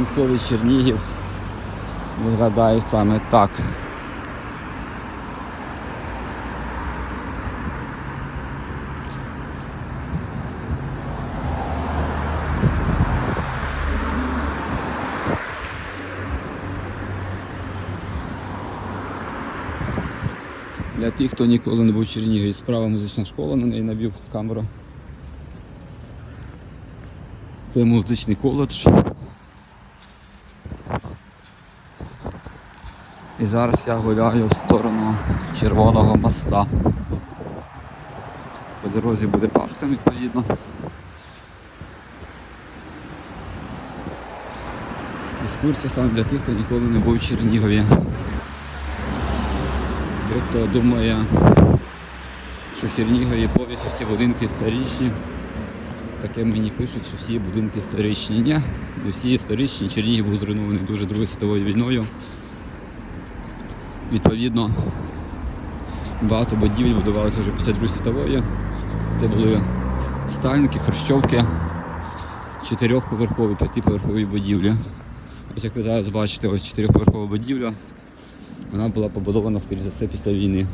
Ранковий Чернігів виглядає саме так. Для тих, хто ніколи не був в Чернігові, справа музична школа, на неї навів камеру. Це музичний коледж. І зараз я гуляю в сторону Червоного моста. По дорозі буде парк там відповідно. Екскурсія саме для тих, хто ніколи не був в Чернігові. Хто думає, що в Чернігові повністю всі будинки історичні. Таке мені пишуть, що всі будинки історичні. Ні, всі історичні. Чернігів був зруйнований дуже Другою світовою війною. Відповідно, багато будівель будувалося вже після Другої світової. Це були стальники, хрущовки, чотирьохповерхові, п'ятиповерхові будівлі. Ось як ви зараз бачите, ось чотирьохповерхова будівля. Вона була побудована, скоріш за все, після війни.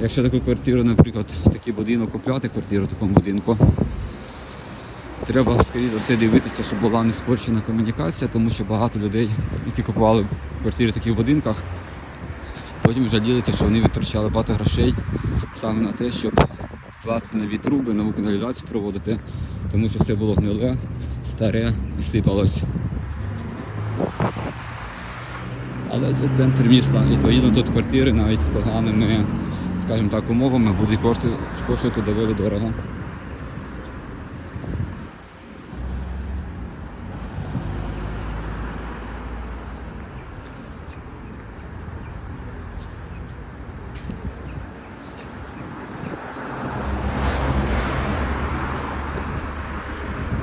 Якщо таку квартиру, наприклад, такий будинок купляти квартиру в такому будинку, треба, скоріше за все, дивитися, щоб була не спорчена комунікація, тому що багато людей, які купували квартири в таких будинках, потім вже діляться, що вони витрачали багато грошей саме на те, щоб класти нові труби, нову каналізацію проводити, тому що все було гниле, старе і сипалось. Але це центр міста. І відповідно тут квартири навіть з поганими, скажімо так, умовами будуть коштувати доволі дорого.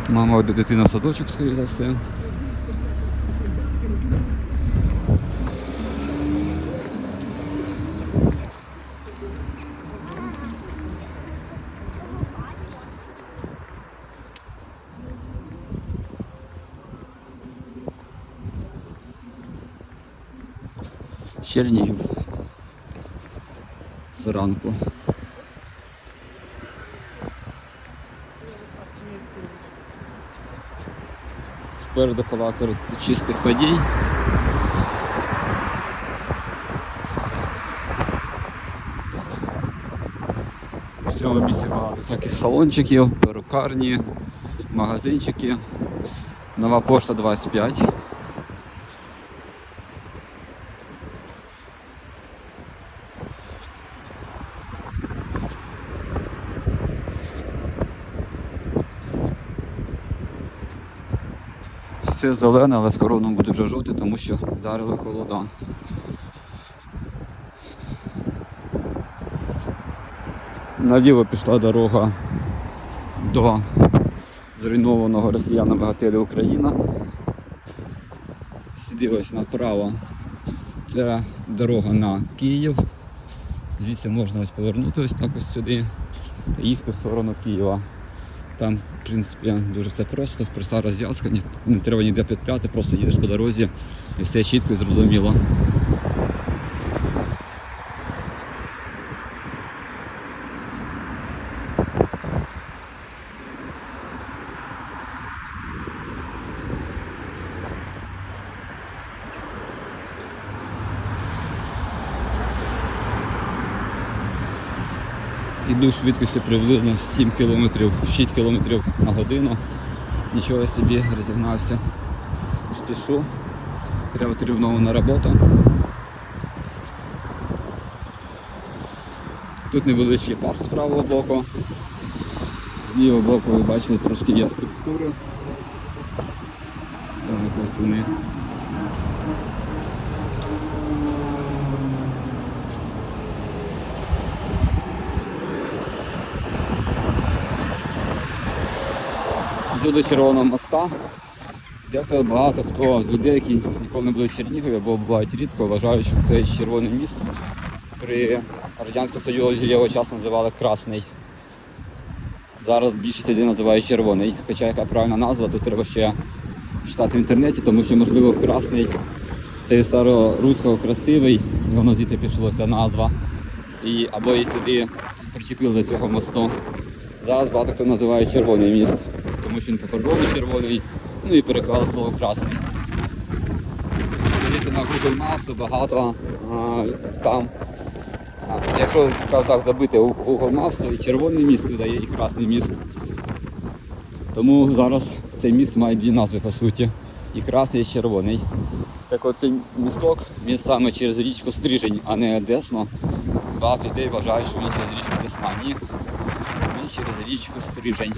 Мама веде дитина в садочок, скоріше за все. Чернігів. Зранку. Спереду палацу чистих водій. В цьому місці багато всяких салончиків, перукарні, магазинчики. Нова пошта 25. Все зелене, але скоро воно буде вже жовте, тому що вдарили холода. Наліво пішла дорога до зруйнованого росіянами готелю Україна. Сюди направо. Це дорога на Київ. Звідси можна ось повернути ось так ось сюди їхати в сторону Києва. Там, в принципі, дуже все просто, проста розв'язка, не треба ніде петляти, просто їдеш по дорозі і все чітко і зрозуміло. Іду швидкістю приблизно 7 км, 6 км на годину. Нічого собі розігнався. Спішу. Треба терміново на роботу. Тут невеличкий парк з правого боку. З лівого боку ви бачите трошки є скульптури. Ось вони. Йду до Червоного моста. Дехто багато хто людей, які ніколи не були в Чернігові або бувають рідко, вважають, що це червоний міст. При Радянському Союзі його час називали Красний. Зараз більшість людей називає червоний. Хоча яка правильна назва, тут треба ще читати в інтернеті, тому що можливо красний це староруського красивий, воно звідти пішлося назва. І, або і сюди причепили до цього мосту. Зараз багато хто називає червоний міст, тому що він пофарбований червоний, ну і переклали слово красний. Якщо дивитися на Google Maps, то багато а, там. А, якщо так забити у Google Maps, то і червоний міст видає, і красний міст. Тому зараз цей міст має дві назви по суті. І красний, і червоний. Так от цей місток, він саме через річку Стрижень, а не Десно. Багато людей вважають, що він через річку Десна. Ні. Він через річку Стрижень.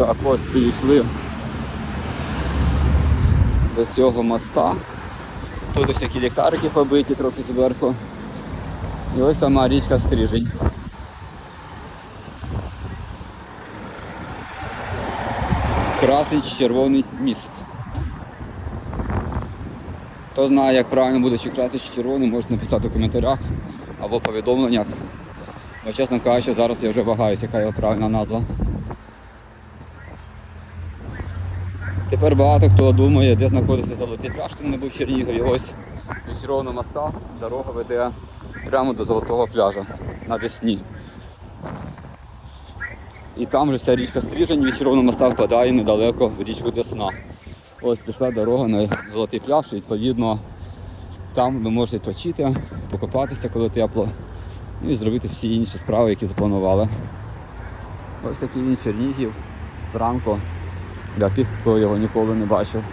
Так, ось підійшли до цього моста. Тут ось такі ліхтарики побиті трохи зверху. І ось сама річка Стрижень. Красний червоний міст. Хто знає, як правильно буде чи красний, чи червоний, можете написати в коментарях або повідомленнях. Бо, чесно кажучи, зараз я вже вагаюся, яка його правильна назва. Тепер багато хто думає, де знаходиться золотий пляж, тому не був в Чернігові. Ось від Червоного моста дорога веде прямо до Золотого пляжа на Десні. І там же ця річка Стрижень від Червоного моста впадає недалеко в річку Десна. Ось пішла дорога на Золотий пляж, і, відповідно там ви можете відпочити, покопатися, коли тепло, ну і зробити всі інші справи, які запланували. Ось такий він Чернігів зранку для тих, хто його ніколи не бачив.